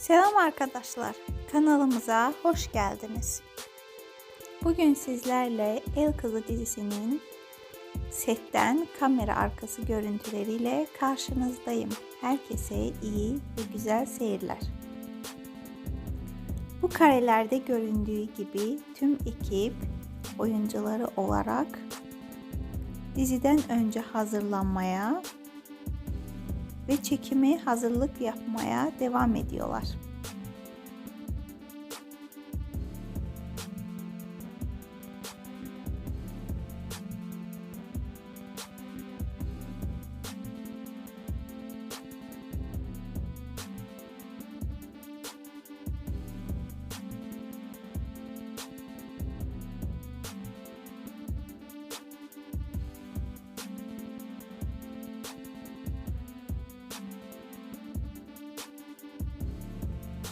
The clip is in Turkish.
Selam arkadaşlar, kanalımıza hoş geldiniz. Bugün sizlerle El Kızı dizisinin setten kamera arkası görüntüleriyle karşınızdayım. Herkese iyi ve güzel seyirler. Bu karelerde göründüğü gibi tüm ekip oyuncuları olarak diziden önce hazırlanmaya ve çekimi hazırlık yapmaya devam ediyorlar.